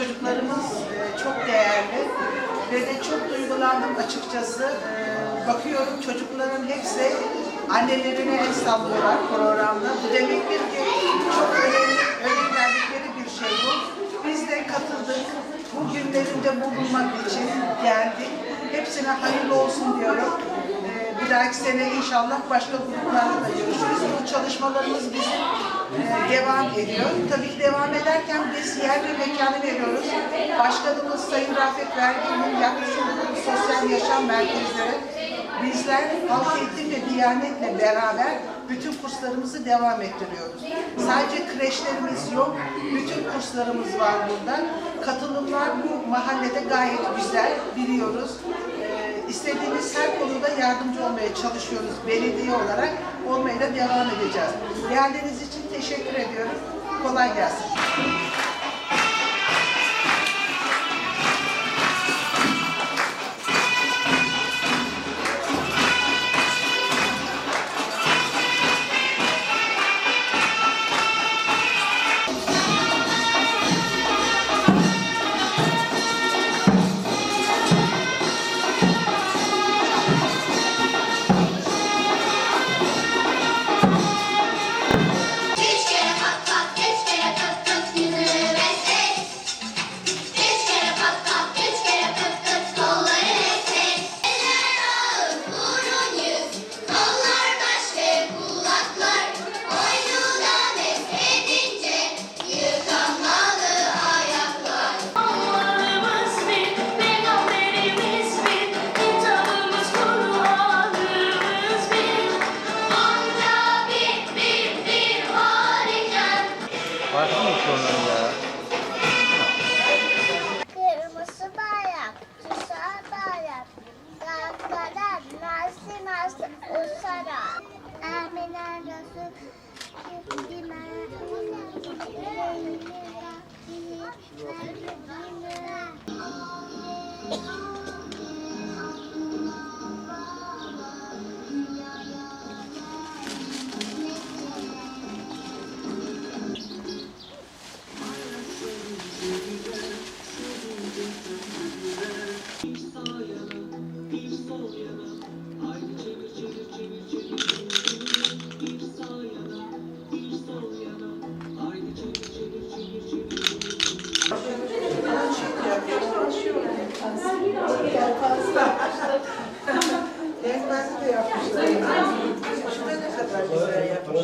çocuklarımız e, çok değerli ve de çok duygulandım açıkçası. E, bakıyorum çocukların hepsi annelerine el sallıyorlar programda. Bu demektir ki çok önemli, önem verdikleri bir şey bu. Biz de katıldık. Bu günlerinde bulunmak için geldik. Hepsine hayırlı olsun diyorum. Bir dahaki sene inşallah başka gruplarla da görüşürüz. Bu çalışmalarımız bizim e, devam ediyor. Tabii ki devam ederken biz yer ve mekanı veriyoruz. Başkanımız Sayın Rafet Vergin'in olduğu sosyal yaşam merkezleri bizler halk eğitim ve diyanetle beraber bütün kurslarımızı devam ettiriyoruz. Sadece kreşlerimiz yok, bütün kurslarımız var burada. Katılımlar bu mahallede gayet güzel, biliyoruz. İstediğimiz her konuda yardımcı olmaya çalışıyoruz belediye olarak. Olmaya da devam edeceğiz. Geldiğiniz için teşekkür ediyorum. Kolay gelsin. Farklı mı sorunun ya? Kırmızı bayrak, güzel bayrak, Kalklara nasıl nasıl? Resul, Ezberli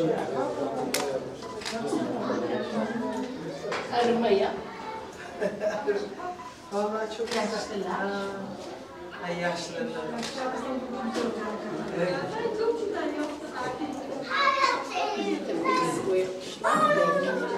güzel yapmışlar. arımaya. Vallahi çok güzel. Ha. Ay yaşlılar. Evet. Boyamışlar.